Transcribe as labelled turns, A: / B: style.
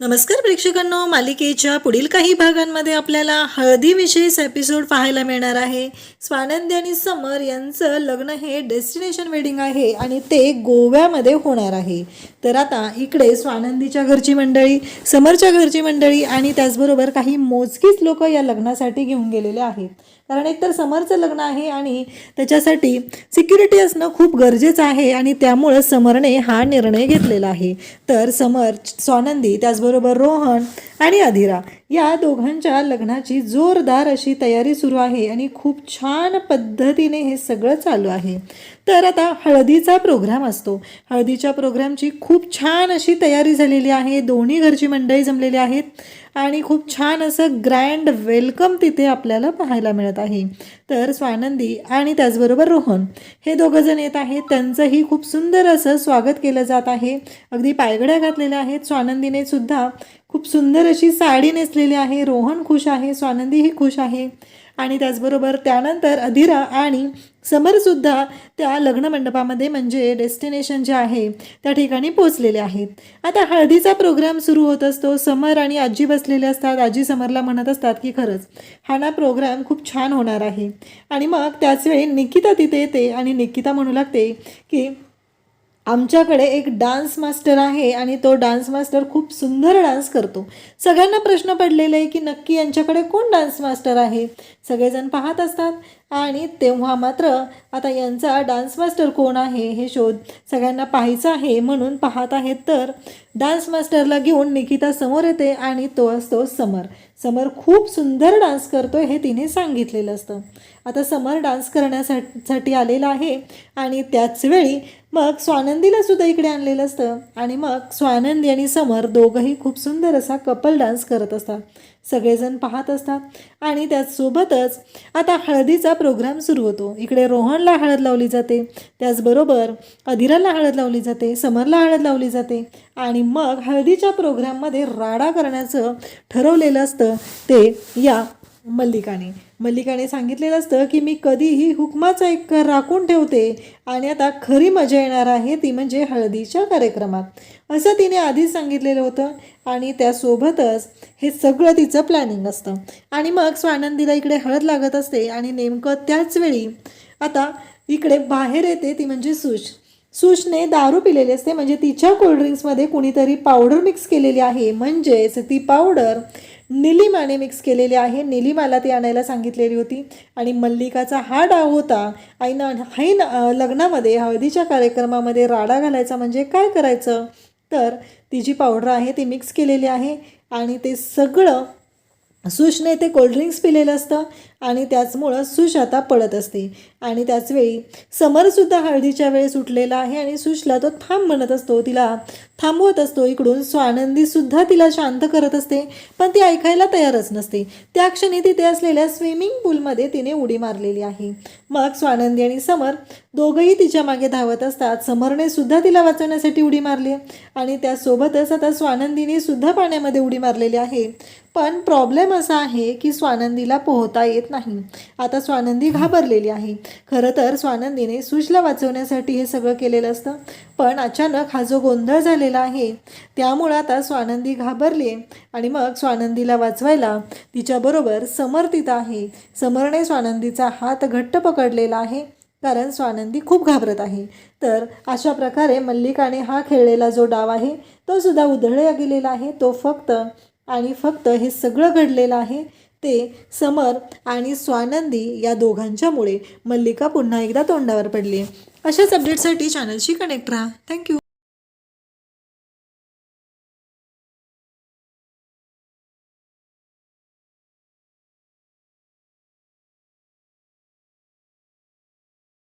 A: नमस्कार प्रेक्षकांनो मालिकेच्या पुढील काही भागांमध्ये आपल्याला हळदीविषयीच एपिसोड पाहायला मिळणार आहे. स्वानंदी आणि समर यांचं लग्न हे डेस्टिनेशन वेडिंग आहे आणि ते गोव्यामध्ये होणार आहे. तर आता इकडे स्वानंदीच्या घरची मंडळी समरच्या घरची मंडळी आणि त्याचबरोबर काही मोजकीच लोक या लग्नासाठी घेऊन गेलेले आहेत. कारण एकतर समरचं लग्न आहे आणि त्याच्यासाठी सिक्युरिटी असणं खूप गरजेचं आहे आणि त्यामुळं समरने हा निर्णय घेतलेला आहे. तर समर स्वानंदी त्याचबरोबर रोहन आणि अधिरा या दोघांच्या लग्नाची जोरदार अशी तयारी सुरू आहे आणि खूप छान पद्धतीने हे सगळं चालू आहे. तर आता हळदीचा प्रोग्राम असतो. हळदीच्या प्रोग्रामची खूप छान अशी तयारी झालेली आहे. दोन्ही घरची मंडळी जमलेली आहेत. आणि खूप छान असं ग्रँड वेलकम तिथे आपल्याला पाहायला मिळत आहे. तर स्वानंदी आणि त्याचबरोबर रोहन हे दोघंजण येत आहेत. त्यांचंही खूप सुंदर असं स्वागत केलं जात आहे. अगदी पायघड्या घातलेल्या आहेत. स्वानंदीने सुद्धा खूप सुंदर अशी साडी नेसलेली आहे. रोहन खुश आहे. स्वानंदीही खुश आहे. आणि त्याचबरोबर त्यानंतर अधिरा आणि समरसुद्धा त्या लग्न मंडपामध्ये म्हणजे डेस्टिनेशन जे आहे त्या ठिकाणी पोचलेले आहेत. आता हळदीचा प्रोग्राम सुरू होत असतो. समर आणि आजी बसलेले असतात. आजी समरला म्हणत असतात की खरंच हा ना प्रोग्राम खूप छान होणार आहे. आणि मग त्याच वेळी निकिता तिथे येते आणि निकिता म्हणू लागते की आमच्याकडे एक डान्स मास्टर आहे आणि तो डान्स मास्टर खूप सुंदर डान्स करतो. सगळ्यांना प्रश्न पडलेला आहे की नक्की यांच्याकडे कोण डान्स मास्टर आहे? सगळेजण पाहत असतात. आणि तेव्हा मात्र आता यांचा डान्स मास्टर कोण आहे हे शोध सगळ्यांना पाहायचं आहे. म्हणून पाहत आहेत तर डान्स मास्टरला घेऊन निकिता समोर येते आणि तो असतो समर. समर खूप सुंदर डान्स करतोय हे तिने सांगितलेलं असतं. आता समर डान्स करण्यासाठी आलेला आहे आणि त्याच वेळी मग स्वानंदीला सुद्धा इकडे आणलेलं असतं. आणि मग स्वानंदी आणि समर दोघंही खूप सुंदर असा कपल डान्स करत असतात. सगळेजण पाहत असतात. आणि त्याचसोबतच आता हळदीचा प्रोग्राम सुरू होतो. इकडे रोहनला हळद लावली जाते. त्याचबरोबर अधिराला हळद लावली जाते. समरला हळद लावली जाते. आणि मग हळदीच्या प्रोग्राममध्ये राडा करण्याचं ठरवलेलं असतं. ते या मल्लिकाने. मल्लिकाने सांगितलेलं असतं की मी कधीही हुकमाचा एक राखून ठेवते आणि आता खरी मजा येणार आहे ती म्हणजे हळदीच्या कार्यक्रमात. असं तिने आधीच सांगितलेलं होतं आणि त्यासोबतच हे सगळं तिचं प्लॅनिंग असतं. आणि मग स्वानंदीला इकडे हळद लागत असते आणि नेमकं त्याच वेळी आता इकडे बाहेर येते ती म्हणजे सुश. सुशने दारू पिलेली असते म्हणजे तिच्या कोल्ड्रिंक्समध्ये कुणीतरी पावडर मिक्स केलेली आहे म्हणजेच ती पावडर निलिमाने मिक्स केलेली आहे. निलिमाला ती आणायला सांगितलेली होती. आणि मल्लिकाचा हा डाव होता आईनं हैन लग्नामध्ये हळदीच्या कार्यक्रमामध्ये राडा घालायचा म्हणजे काय करायचं? तर ती जी पावडर आहे ती मिक्स केलेली आहे. आणि ते सगळं सुशने ते कोल्ड्रिंक्स पिलेलं असतं. आणि त्याचमुळं सुश आता पडत असते. आणि त्याचवेळी समरसुद्धा हळदीच्या वेळेस उठलेला आहे आणि सुशला तो थांब म्हणत असतो. तिला थांबवत असतो इकडून. स्वानंदीसुद्धा तिला शांत करत असते पण ती ऐकायला तयारच नसते. त्या क्षणी तिथे असलेल्या स्विमिंग पूलमध्ये तिने उडी मारलेली आहे. मग स्वानंदी आणि समर दोघंही तिच्यामागे धावत असतात. समरने सुद्धा तिला वाचवण्यासाठी उडी मारली. आणि त्यासोबतच आता स्वानंदीने सुद्धा पाण्यामध्ये उडी मारलेली आहे. पण प्रॉब्लेम असा आहे की स्वानंदीला पोहता येत नाही. आता स्वानंदी घाबरलेली आहे. खरं तर स्वानंदीने सुजला वाचवण्यासाठी हे सगळं केलेलं असतं पण अचानक हा जो गोंधळ झालेला आहे त्यामुळं आता स्वानंदी घाबरली आहे आणि मग स्वानंदीला वाचवायला तिच्याबरोबर समर्थित आहे. समरने स्वानंदीचा हात घट्ट पकडलेला आहे कारण स्वानंदी खूप घाबरत आहे. तर अशा प्रकारे मल्लिकाने हा खेळलेला जो डाव आहे तो सुद्धा उधळला गेलेला आहे. तो फक्त आणि फक्त हे सगळं घडलेलं आहे. ते समर आणि स्वानंदी या दोघांच्यामुळे मल्लिका पुन्हा एकदा तोंडावर पडली. अशाच अपडेटसाठी चॅनलशी कनेक्ट राहा. थँक्यू